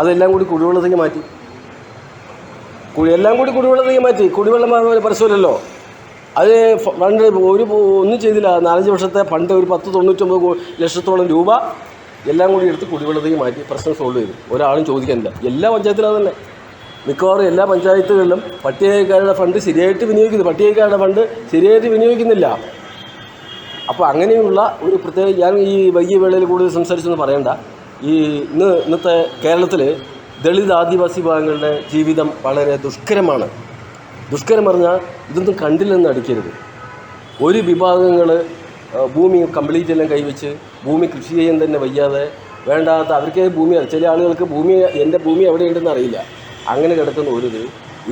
അതെല്ലാം കൂടി കുടിവെള്ളത്തേക്ക് മാറ്റി. എല്ലാം കൂടി കുടിവെള്ളത്തേക്ക് മാറ്റി. കുടിവെള്ളം പരസ്യമല്ലല്ലോ? അത് പണ്ട് ഒരു ഒന്നും ചെയ്തില്ല. നാലഞ്ച് വർഷത്തെ ഫണ്ട് ഒരു പത്ത് തൊണ്ണൂറ്റൊമ്പത് ലക്ഷത്തോളം രൂപ എല്ലാം കൂടി എടുത്ത് കുടിവെള്ളത്തേക്ക് മാറ്റി പ്രശ്നം സോൾവ് ചെയ്തു. ഒരാളും ചോദിക്കാനില്ല എല്ലാ പഞ്ചായത്തിലും തന്നെ മിക്കവാറും എല്ലാ പഞ്ചായത്തുകളിലും പട്ടികക്കാരുടെ ഫണ്ട് ശരിയായിട്ട് വിനിയോഗിക്കുന്നു. പട്ടികക്കാരുടെ ഫണ്ട് ശരിയായിട്ട് വിനിയോഗിക്കുന്നില്ല. അപ്പോൾ അങ്ങനെയുള്ള ഒരു പ്രത്യേക ഞാൻ ഈ വൈകിയ വേളയിൽ കൂടുതൽ സംസാരിച്ചെന്ന് പറയണ്ട. ഈ ഇന്ന് ഇന്നത്തെ കേരളത്തിൽ ദളിത് ആദിവാസി വിഭാഗങ്ങളുടെ ജീവിതം വളരെ ദുഷ്കരമാണ്. ദുഷ്കരം പറഞ്ഞാൽ ഇതൊന്നും കണ്ടില്ലെന്ന് അടിക്കരുത്. ഒരു വിഭാഗങ്ങൾ ഭൂമി കംപ്ലീറ്റ് എല്ലാം കൈവച്ച് ഭൂമി കൃഷി ചെയ്യാൻ തന്നെ വയ്യാതെ വേണ്ടാത്ത അവർക്ക് ഭൂമി ചില ആളുകൾക്ക് ഭൂമി എന്റെ ഭൂമി എവിടെയുണ്ടെന്ന് അറിയില്ല. അങ്ങനെ കിടക്കുന്ന ഒരു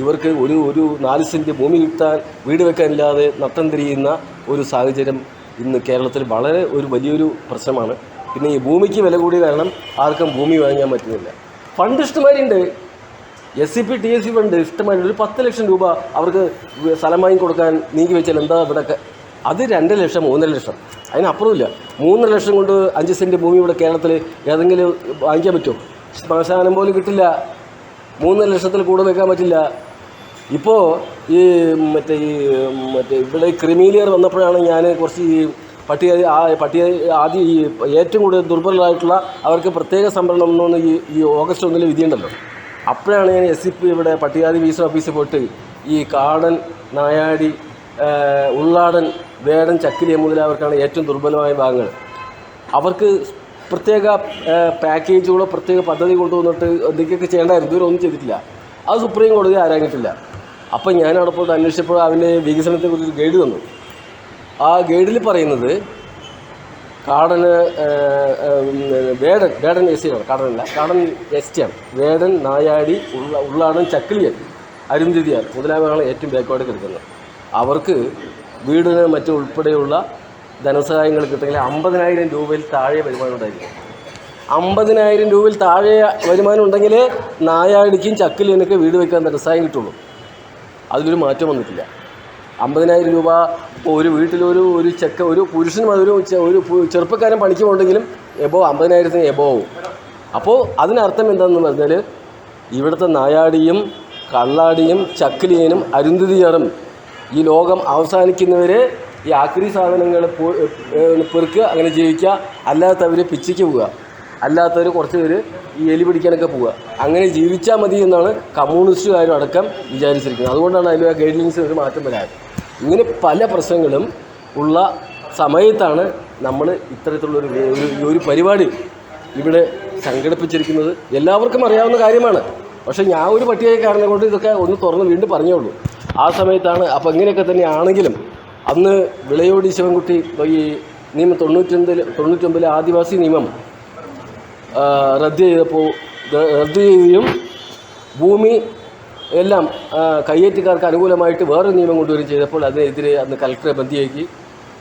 ഇവർക്ക് ഒരു ഒരു നാല് സെന്റ് ഭൂമി കിട്ടാൻ വീട് വെക്കാനില്ലാതെ നട്ടം തിരിയുന്ന ഒരു സാഹചര്യം ഇന്ന് കേരളത്തിൽ വളരെ ഒരു വലിയൊരു പ്രശ്നമാണ്. പിന്നെ ഈ ഭൂമിക്ക് വില കൂടി കാരണം ആർക്കും ഭൂമി വാങ്ങാൻ പറ്റുന്നില്ല. Fund ഇഷ്ടമാരിണ്ട്. S C P T S C fund ഇഷ്ടമായി ഒരു പത്ത് ലക്ഷം രൂപ അവർക്ക് സ്ഥലം വാങ്ങി കൊടുക്കാൻ നീക്കി വെച്ചാൽ എന്താ ഇവിടെ അത് രണ്ട് ലക്ഷം മൂന്നര ലക്ഷം. അതിനപ്പുറമില്ല മൂന്നര ലക്ഷം കൊണ്ട് അഞ്ച് സെന്റ് ഭൂമി ഇവിടെ കേരളത്തിൽ ഏതെങ്കിലും വാങ്ങിക്കാൻ പറ്റുമോ? ശ്മശാനം പോലും കിട്ടില്ല. മൂന്നര ലക്ഷത്തിൽ കൂടുതൽ വെക്കാൻ പറ്റില്ല. ഇപ്പോൾ ഈ മറ്റേ ഈ മറ്റേ ഇവിടെ ക്രിമീലിയർ വന്നപ്പോഴാണ് ഞാൻ കുറച്ച് ഈ പട്ടിക ആ പട്ടിക ആദ്യം ഈ ഏറ്റവും കൂടുതൽ ദുർബലരായിട്ടുള്ള അവർക്ക് പ്രത്യേക സംവരണം എന്നൊന്ന് ഈ ഈ ഓഗസ്റ്റ് ഒന്നിൽ വിധിയുണ്ടല്ലോ. അപ്പോഴാണ് ഞാൻ എസ് പി ഇവിടെ പട്ടികാതി വിസ ഓഫീസിൽ പോയിട്ട് ഈ കാടൻ നായാടി ഉള്ളാടൻ വേടൻ ചക്കിലി മുതലായവർക്കാണ് ഏറ്റവും ദുർബലമായ ഭാഗങ്ങൾ. അവർക്ക് പ്രത്യേക പാക്കേജുകളോ പ്രത്യേക പദ്ധതി കൊണ്ടുവന്നിട്ട് എന്തൊക്കെയൊക്കെ ചെയ്യേണ്ടായിരുന്നു ഇതുവരെ ഒന്നും ചെയ്തിട്ടില്ല. അത് സുപ്രീം കോടതി ആരാഞ്ഞിട്ടില്ല. അപ്പോൾ ഞാൻ അവിടെ പോയിട്ട് അന്വേഷിച്ചപ്പോൾ അവന്റെ വികസനത്തെക്കുറിച്ച് ഗൈഡ് തന്നു. ആ ഗൈഡിൽ പറയുന്നത് കാടന് വേടൻ വേടൻ എസ് സിയാണ് കാടനല്ല കാടൻ എസ് വേടൻ നായാടി ഉള്ള ഉള്ളാടൻ ചക്കിളിയൻ അരുന്ധതിയാർ മുതലായവയാണ് ഏറ്റവും ബാക്ക്വേർഡ് കിടക്കുന്നത്. അവർക്ക് വീടിന് മറ്റു ഉൾപ്പെടെയുള്ള ധനസഹായങ്ങൾ കിട്ടുമെങ്കിൽ അമ്പതിനായിരം രൂപയിൽ താഴെ വരുമാനം ഉണ്ടായിരിക്കും. അമ്പതിനായിരം രൂപയിൽ താഴെ വരുമാനം ഉണ്ടെങ്കിൽ നായാടിക്കും ചക്കിലിനൊക്കെ വീട് വെക്കാൻ ധനസഹായം കിട്ടുള്ളൂ. അതിലൊരു മാറ്റം വന്നിട്ടില്ല. അമ്പതിനായിരം രൂപ ഇപ്പോൾ ഒരു വീട്ടിലൊരു ഒരു ചെക്ക ഒരു പുരുഷനും ചെ- ഒരു ചെറുപ്പക്കാരൻ പണിക്ക് പോകണ്ടെങ്കിലും എബോ അമ്പതിനായിരത്തിന് എബോ ആവും. അപ്പോൾ അതിനർത്ഥം എന്താണെന്ന് പറഞ്ഞാൽ ഇവിടുത്തെ നായാടിയും കള്ളാടിയും ചക്കിലിയനും അരുന്ധതിയറും ഈ ലോകം അവസാനിക്കുന്നവരെ ഈ ആക്രി സാധനങ്ങൾ പെറുക്കുക അങ്ങനെ ജീവിക്കുക. അല്ലാത്തവർ പിച്ചയ്ക്ക് പോവുക. അല്ലാത്തവർ കുറച്ച് പേര് ഈ എലി പിടിക്കാനൊക്കെ പോവുക. അങ്ങനെ ജീവിച്ചാൽ മതി എന്നാണ് കമ്മ്യൂണിസ്റ്റുകാരും അടക്കം വിചാരിച്ചിരിക്കുന്നത്. അതുകൊണ്ടാണ് അതിൽ ഗൈഡ് ലൈൻസിന് ഒരു മാറ്റം വരാറ്. ഇങ്ങനെ പല പ്രശ്നങ്ങളും ഉള്ള സമയത്താണ് നമ്മൾ ഇത്തരത്തിലുള്ള ഒരു ഒരു പരിപാടി ഇവിടെ സംഘടിപ്പിച്ചിരിക്കുന്നത്. എല്ലാവർക്കും അറിയാവുന്ന കാര്യമാണ്. പക്ഷേ ഞാൻ ഒരു പട്ടികക്കാരനെ കൊണ്ട് ഇതൊക്കെ ഒന്ന് തുറന്ന് വീണ്ടും പറഞ്ഞോളൂ ആ സമയത്താണ് അപ്പോൾ ഇങ്ങനെയൊക്കെ തന്നെ ആണെങ്കിലും അന്ന് വിളയോടി ശിവൻകുട്ടി ഈ നിയമം തൊണ്ണൂറ്റൊമ്പതിൽ തൊണ്ണൂറ്റൊമ്പതിലെ ആദിവാസി നിയമം റദ്ദ് ചെയ്തപ്പോൾ റദ്ദ് ചെയ്യുകയും ഭൂമി എല്ലാം കയ്യേറ്റക്കാർക്ക് അനുകൂലമായിട്ട് വേറെ നിയമം കൊണ്ടുവരും ചെയ്തപ്പോൾ അതിനെതിരെ അന്ന് കലക്ടറെ ബന്ധിയാക്കി.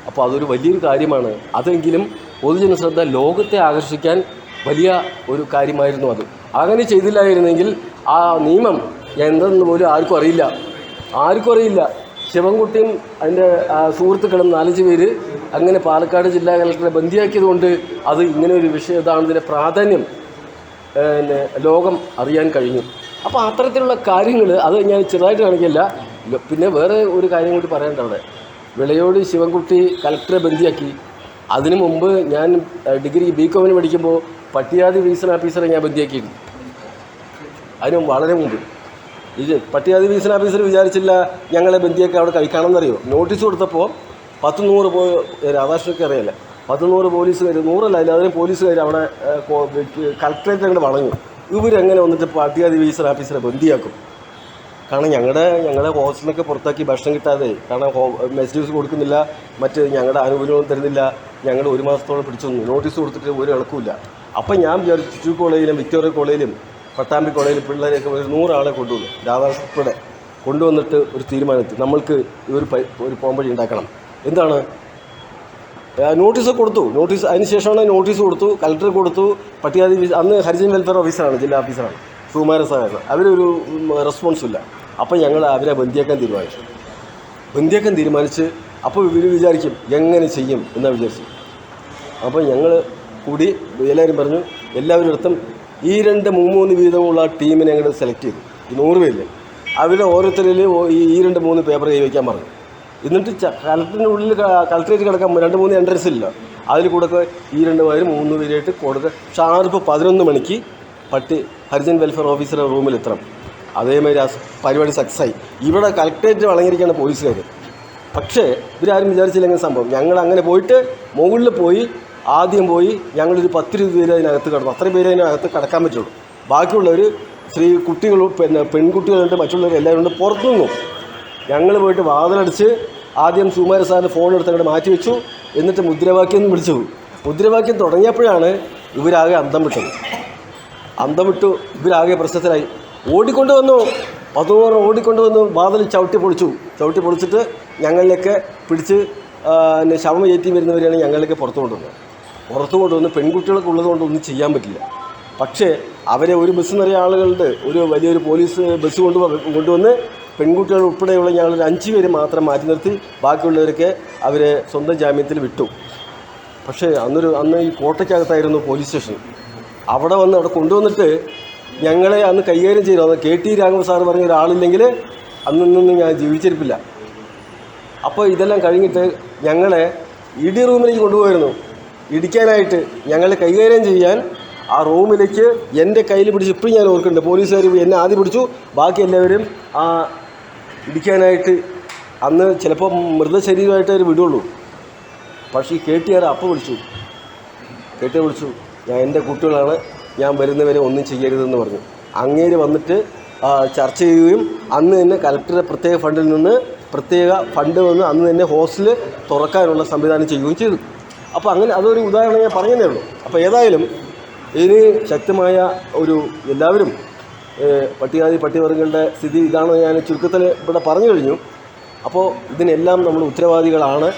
അപ്പോൾ അതൊരു വലിയൊരു കാര്യമാണ്. അതെങ്കിലും പൊതുജന ശ്രദ്ധ ലോകത്തെ ആകർഷിക്കാൻ വലിയ ഒരു കാര്യമായിരുന്നു അത്. അങ്ങനെ ചെയ്തില്ലായിരുന്നെങ്കിൽ ആ നിയമം എന്തെന്ന് പോലും ആർക്കും അറിയില്ല. ആർക്കും അറിയില്ല. ശിവൻകുട്ടിയും അതിന്റെ സുഹൃത്തുക്കളും നാലഞ്ച് പേര് അങ്ങനെ പാലക്കാട് ജില്ലാ കലക്ടറെ ബന്ധിയാക്കിയതുകൊണ്ട് അത് ഇങ്ങനെ ഒരു വിഷയം ഇതാണതിന്റെ പ്രാധാന്യം. പിന്നെ ലോകം അറിയാൻ കഴിഞ്ഞു. അപ്പോൾ അത്തരത്തിലുള്ള കാര്യങ്ങൾ അത് ഞാൻ ചെറുതായിട്ട് കാണിക്കില്ല. പിന്നെ വേറെ ഒരു കാര്യം കൂടി പറയേണ്ട അവിടെ. വിളയോട് ശിവൻകുട്ടി കലക്ടറെ ബന്ധിയാക്കി. അതിനു മുമ്പ് ഞാൻ ഡിഗ്രി ബി കോമിന് പഠിക്കുമ്പോൾ പട്ടിയാതി വികസന ഓഫീസറെ ഞാൻ ബന്ധിയാക്കിയിരുന്നു. അതിന് വളരെ മുമ്പ്. ഇത് പട്ടിയാതി വികസന ഓഫീസർ വിചാരിച്ചില്ല ഞങ്ങളെ ബന്ധിയൊക്കെ അവിടെ കഴിക്കണമെന്നറിയോ നോട്ടീസ് കൊടുത്തപ്പോൾ പത്ത് നൂറ് പോ രാധാകൃഷ്ണനൊക്കെ അറിയില്ല പത്ത് നൂറ് പോലീസുകാർ നൂറല്ല അതിൽ അതിന് പോലീസുകാർ അവിടെ കളക്ടറേറ്റ് അങ്ങോട്ട് വളഞ്ഞു. ഇവരെങ്ങനെ വന്നിട്ട് പാർട്ടി വികസന ഓഫീസറെ ബന്ധിയാക്കും കാരണം ഞങ്ങളുടെ ഞങ്ങളുടെ ഹോസ്റ്റലിനൊക്കെ പുറത്താക്കി ഭക്ഷണം കിട്ടാതെ കാരണം ഹോ മെസ്സേജ് കൊടുക്കുന്നില്ല മറ്റ് ഞങ്ങളുടെ ആനുകൂല്യവും തരുന്നില്ല ഞങ്ങൾ ഒരു മാസത്തോളം പിടിച്ചു നോട്ടീസ് കൊടുത്തിട്ട് ഒരു ഇളക്കുമില്ല അപ്പം ഞാൻ വിചാരിച്ചു ചുറ്റു കോളേജിലും വിക്ടോറിയ കോളേജിലും പട്ടാമ്പി കോളേജിലും പിള്ളേരെയൊക്കെ ഒരു നൂറാളെ കൊണ്ടുവന്നു. രാധാകൃഷ്ണപ്പെടെ കൊണ്ടുവന്നിട്ട് ഒരു തീരുമാനത്തിൽ നമ്മൾക്ക് ഒരു ഒരു പോംവഴി ഉണ്ടാക്കണം. എന്താണ്? നോട്ടീസ് കൊടുത്തു. നോട്ടീസ് അതിന് ശേഷമാണ് നോട്ടീസ് കൊടുത്തു. കലക്ടർ കൊടുത്തു. പട്ടികാതി അന്ന് ഹരിജൻ വെൽഫെയർ ഓഫീസറാണ് ജില്ലാ ഓഫീസറാണ് സുകുമാര സാറാണ് അവരൊരു റെസ്പോൺസ് ഇല്ല. അപ്പം ഞങ്ങൾ അവരെ ബന്ധിയാക്കാൻ തീരുമാനിച്ചു. ബന്ധിയാക്കാൻ തീരുമാനിച്ച് അപ്പോൾ ഇവർ വിചാരിക്കും എങ്ങനെ ചെയ്യും? എന്നാ വിചാരിച്ചു. അപ്പോൾ ഞങ്ങൾ കൂടി എല്ലാവരും പറഞ്ഞു എല്ലാവരും അടുത്തും ഈ രണ്ട് മൂന്ന് വീതമുള്ള ടീമിനെ ഞങ്ങൾ സെലക്ട് ചെയ്തു. നൂറ് പേരിൽ അവരെ ഓരോരുത്തരിൽ ഈ രണ്ട് മൂന്ന് പേപ്പർ കൈവയ്ക്കാൻ പറഞ്ഞു. എന്നിട്ട് കലത്തിന്റെ ഉള്ളിൽ കളക്ടറേറ്റ് കിടക്കാൻ രണ്ട് മൂന്ന് എൻട്രൻസ് ഇല്ല. അതിൽ കൂടെ ഈ രണ്ട് പേര് മൂന്ന് പേരായിട്ട് കൊടുക്കുക ഷാർപ്പ് പതിനൊന്ന് മണിക്ക് പട്ടി ഹരിജൻ വെൽഫെയർ ഓഫീസറുടെ റൂമിൽ എത്തണം. അതേമാതിരി ആ പരിപാടി ആയി. ഇവിടെ കളക്ടറേറ്റ് വളങ്ങിയിരിക്കുകയാണ് പോലീസുകാർ പക്ഷേ ഇവരാരും വിചാരിച്ചില്ല എങ്ങനെ സംഭവം. ഞങ്ങൾ അങ്ങനെ പോയിട്ട് മുകളിൽ പോയി ആദ്യം പോയി ഞങ്ങളൊരു പത്തിരുപത് പേര് അതിനകത്ത് കിടന്നു. അത്രയും പേര് അതിനകത്ത് കിടക്കാൻ പറ്റുള്ളൂ. ബാക്കിയുള്ളവർ സ്ത്രീ കുട്ടികളും പിന്നെ പെൺകുട്ടികളുണ്ട് മറ്റുള്ളവർ എല്ലാവരും ഉണ്ട് പുറത്തു നിന്നു ഞങ്ങൾ പോയിട്ട് വാതിലടിച്ച് ആദ്യം സുകുമാര സാറിന് ഫോൺ എടുത്ത് അങ്ങോട്ട് മാറ്റി വെച്ചു. എന്നിട്ട് മുദ്രാവാക്യം വിളിച്ചു. മുദ്രാവാക്യം തുടങ്ങിയപ്പോഴാണ് ഇവരാകെ അന്തം വിട്ടത്. അന്തം വിട്ടു ഇവരാകെ പ്രശ്നത്തിലായി. ഓടിക്കൊണ്ട് വന്നു. അതോറും ഓടിക്കൊണ്ട് വന്നു. വാതിൽ ചവിട്ടി പൊളിച്ചു. ചവിട്ടി പൊളിച്ചിട്ട് ഞങ്ങളിലേക്ക് പിടിച്ച് പിന്നെ ശവം ഏറ്റി വരുന്നവരെയാണ് ഞങ്ങളിലേക്ക് പുറത്തു കൊണ്ടുവന്നത്. പുറത്തു കൊണ്ടുവന്ന് പെൺകുട്ടികൾക്ക് ഉള്ളതുകൊണ്ട് ഒന്നും ചെയ്യാൻ പറ്റില്ല. പക്ഷേ അവരെ ഒരു ബസ് നിറയെ ആളുകളുടെ ഒരു വലിയൊരു പോലീസ് ബസ് കൊണ്ടുവന്ന് കൊണ്ടുവന്ന് പെൺകുട്ടികൾ ഉൾപ്പെടെയുള്ള ഞങ്ങൾ അഞ്ച് പേര് മാത്രം മാറ്റി നിർത്തി ബാക്കിയുള്ളവരൊക്കെ അവർ സ്വന്തം ജാമ്യത്തിൽ വിട്ടു. പക്ഷേ അന്നൊരു അന്ന് ഈ കോട്ടയ്ക്കകത്തായിരുന്നു പോലീസ് സ്റ്റേഷൻ. അവിടെ വന്ന് അവിടെ കൊണ്ടുവന്നിട്ട് ഞങ്ങളെ അന്ന് കൈകാര്യം ചെയ്തു. അന്ന് കെ ടി രാഘവ സാറ് പറഞ്ഞ ഒരാളില്ലെങ്കിൽ അന്നൊന്നും ഞാൻ ജീവിച്ചിരിപ്പില്ല. അപ്പോൾ ഇതെല്ലാം കഴിഞ്ഞിട്ട് ഞങ്ങളെ ഇടി റൂമിലേക്ക് കൊണ്ടുപോയിരുന്നു. ഇടിക്കാനായിട്ട് ഞങ്ങളെ കൈകാര്യം ചെയ്യാൻ ആ റൂമിലേക്ക് എന്റെ കയ്യിൽ പിടിച്ച് ഇപ്പം ഞാൻ ഓർക്കുന്നുണ്ട്. പോലീസുകാർ എന്നെ ആദ്യം പിടിച്ചു. ബാക്കി എല്ലാവരും ആ ഇടിക്കാനായിട്ട് അന്ന് ചിലപ്പോൾ മൃതശരീരമായിട്ട് അവർ വിടുള്ളൂ. പക്ഷേ ഈ കെ ടി ആർ അപ്പം വിളിച്ചു. കെ ടി ആർ വിളിച്ചു. ഞാൻ എന്റെ കുട്ടികളാണ്. ഞാൻ വരുന്നവരെ ഒന്നും ചെയ്യരുതെന്ന് പറഞ്ഞു. അങ്ങേര് വന്നിട്ട് ചർച്ച ചെയ്യുകയും അന്ന് തന്നെ കലക്ടറുടെ പ്രത്യേക ഫണ്ടിൽ നിന്ന് പ്രത്യേക ഫണ്ട് വന്ന് അന്ന് തന്നെ ഹോസ്റ്റൽ തുറക്കാനുള്ള സംവിധാനം ചെയ്യുകയും ചെയ്തു. അപ്പോൾ അങ്ങനെ അതൊരു ഉദാഹരണം ഞാൻ പറഞ്ഞതേ ഉള്ളൂ. അപ്പോൾ ഏതായാലും ഇനി ശക്തമായ ഒരു എല്ലാവരും പട്ടികാതി പട്ടികവർഗങ്ങളുടെ സ്ഥിതി ഇതാണ് ഞാൻ ചുരുക്കത്തിൽ ഇവിടെ പറഞ്ഞു കഴിഞ്ഞു. അപ്പോൾ ഇതിനെല്ലാം നമ്മൾ ഉത്തരവാദികളാണ്.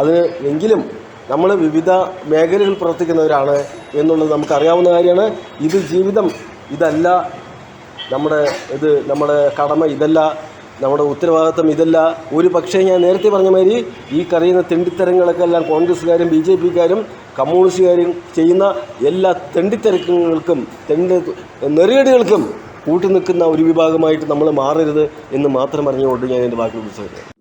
അതിന് എങ്കിലും നമ്മൾ വിവിധ മേഖലകളിൽ പ്രവർത്തിക്കുന്നവരാണ് എന്നുള്ളത് നമുക്കറിയാവുന്ന കാര്യമാണ്. ഇത് ജീവിതം ഇതല്ല നമ്മുടെ ഇത് നമ്മുടെ കടമ ഇതല്ല നമ്മുടെ ഉത്തരവാദിത്വം ഇതല്ല. ഒരു പക്ഷേ ഞാൻ നേരത്തെ പറഞ്ഞ മാതിരി ഈ കറിയുന്ന തെണ്ടിത്തരങ്ങളൊക്കെ എല്ലാം കോൺഗ്രസ്സുകാരും ബി ജെ പിക്കാരും കമ്മ്യൂണിസ്റ്റുകാരും ചെയ്യുന്ന എല്ലാ തെണ്ടിത്തരങ്ങൾക്കും തെണ്ടി നെറിയടികൾക്കും കൂട്ടുനിൽക്കുന്ന ഒരു വിഭാഗമായിട്ട് നമ്മൾ മാറരുത് എന്ന് മാത്രം പറഞ്ഞുകൊണ്ട് ഞാൻ എന്റെ വാക്കുകൾ വിളിച്ചു